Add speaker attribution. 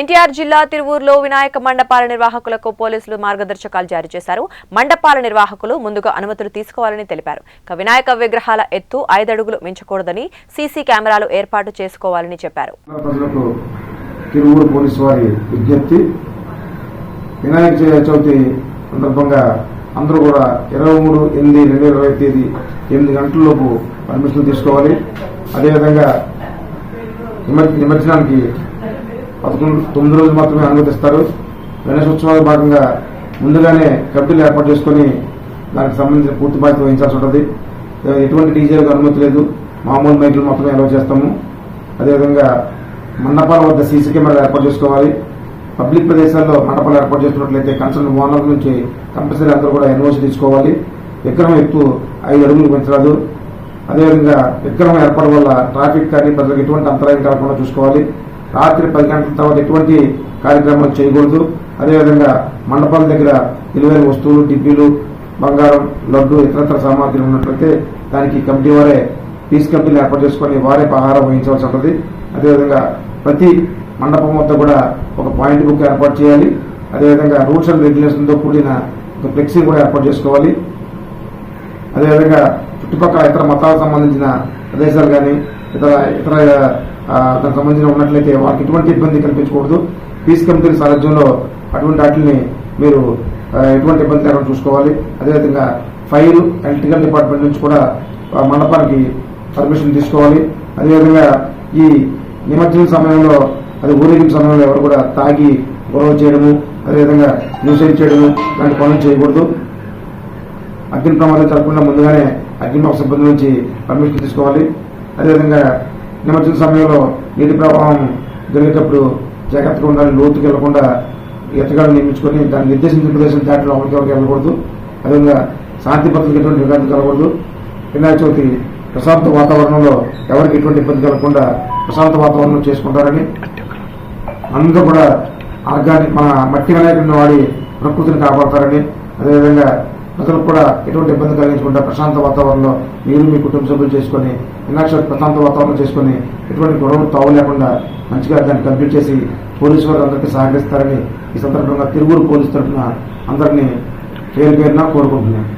Speaker 1: ఎన్టీఆర్ జిల్లా తిరువూరులో వినాయక మండపాల నిర్వాహకులకు పోలీసులు మార్గదర్శకాలు జారీ చేశారు. మండపాల నిర్వాహకులు ముందుగా అనుమతులు తీసుకోవాలని తెలిపారు. ఇక వినాయక విగ్రహాల ఎత్తు ఐదడుగులు మించకూడదని సీసీ కెమెరాలు ఏర్పాటు చేసుకోవాలని చెప్పారు.
Speaker 2: తిరువూరు పోలీసు వారి విజ్ఞప్తి. వినాయక చవితి సందర్భంగా అందరూ కూడా ఇరవై మూడు ఎనిమిది రెండు వేల ఇరవై తేదీ ఎనిమిది గంటలలోపు పర్మిషన్ తీసుకోవాలి. అదేవిధంగా నిమజ్జనానికి పదకొండు తొమ్మిది రోజులు మాత్రమే అనుమతిస్తారు గణేశోత్సవాల ఉత్సవాల భాగంగా ముందుగానే కమిటీలు ఏర్పాటు చేసుకుని దానికి సంబంధించిన పూర్తి బాధ్యత వహించాల్సి ఉంటుంది. ఎటువంటి డీజేలకు అనుమతి లేదు. మామూలు మైకులు మాత్రమే అలౌ చేస్తాము. అదేవిధంగా మండపాల వద్ద సీసీ కెమెరాలు ఏర్పాటు చేసుకోవాలి. పబ్లిక్ ప్రదేశాల్లో మండపాలు ఏర్పాటు చేసినట్లయితే కన్సర్న్ ఓనర్ నుంచి కంపల్సరీ అందరూ కూడా ఎన్ఓసి తీసుకోవాలి. విక్రమం ఎత్తు ఐదు అడుగులు పెంచరాదు. అదేవిధంగా విక్రమం ఏర్పడడం వల్ల ట్రాఫిక్ కానీ ప్రజలకు ఎటువంటి అంతరాయం కలగకుండా చూసుకోవాలి. రాత్రి పది గంటల తర్వాత ఎటువంటి కార్యక్రమాలు చేయకూడదు. అదేవిధంగా మండపాల దగ్గర విలువైన వస్తువులు డిబ్బీలు బంగారం లడ్డు ఇతరత్ర సామాగ్రి ఉన్నట్లయితే దానికి కమిటీ వారే పీస్ కమిటీని ఏర్పాటు చేసుకొని వారే పహారం వహించవలసి ఉంటుంది. అదేవిధంగా ప్రతి మండపం వద్ద కూడా ఒక పాయింట్ బుక్ ఏర్పాటు చేయాలి. అదేవిధంగా రూల్స్ అండ్ రెగ్యులేషన్తో కూడిన ఒక ఫ్లెక్సీ కూడా ఏర్పాటు చేసుకోవాలి. అదేవిధంగా చుట్టుపక్కల ఇతర మతాలకు సంబంధించిన ప్రదేశాలు కానీ ఇతర ఇతర దానికి సంబంధించిన ఉన్నట్లయితే వారికి ఎటువంటి ఇబ్బంది కల్పించకూడదు. పీస్ కమిటీ సారథ్యంలో అటువంటి వాటిని మీరు ఎటువంటి ఇబ్బంది లేకుండా చూసుకోవాలి. అదేవిధంగా ఫైర్ ఎలక్ట్రికల్ డిపార్ట్మెంట్ నుంచి కూడా మండపానికి పర్మిషన్ తీసుకోవాలి. అదేవిధంగా ఈ నిమజ్జనం సమయంలో అది ఊరేగింపు సమయంలో ఎవరు కూడా తాగి గొడవ చేయడము అదేవిధంగా న్యూసైడ్ చేయడము లాంటి పనులు చేయకూడదు. అగ్ని ప్రమాదం జరగకుండా ముందుగానే అగ్నిమాప సిబ్బంది నుంచి పర్మిషన్ తీసుకోవాలి. అదేవిధంగా నిమజ్జన సమయంలో నీటి ప్రవాహం జరిగేటప్పుడు జాగ్రత్తగా ఉండాలి లోతుకి వెళ్ళకుండా ఎత్తగాడు నియమించుకొని దాన్ని నిర్దేశించిన ప్రదేశం దాటి లోపలికి ఎవరికి వెళ్ళకూడదు. అదేవిధంగా శాంతి భద్రతలకు ఎటువంటి విఘాతం కలగకూడదు. వినాయక చవితి ప్రశాంత వాతావరణంలో ఎవరికి ఎటువంటి ఇబ్బంది కలగకుండా ప్రశాంత వాతావరణం చేసుకుంటారని. అందరూ కూడా ఆర్గానిక్ మన మట్టి వినాయకుడిని వాడి ప్రకృతిని కాపాడతారని. అదేవిధంగా ప్రజలకు కూడా ఎటువంటి ఇబ్బంది కలిగించకుండా ప్రశాంత వాతావరణంలో మీరు మీ కుటుంబ సభ్యులు చేసుకొని వినాయక ప్రశాంత వాతావరణం చేసుకొని ఎటువంటి గొడవలు తావు లేకుండా మంచిగా దాన్ని కంప్లీట్ చేసి పోలీసు వారు అందరికీ సహకరిస్తారని ఈ సందర్భంగా తిరుగురు పోలీసు తరఫున అందరినీ పేరు పేరున కోరుకుంటున్నాను.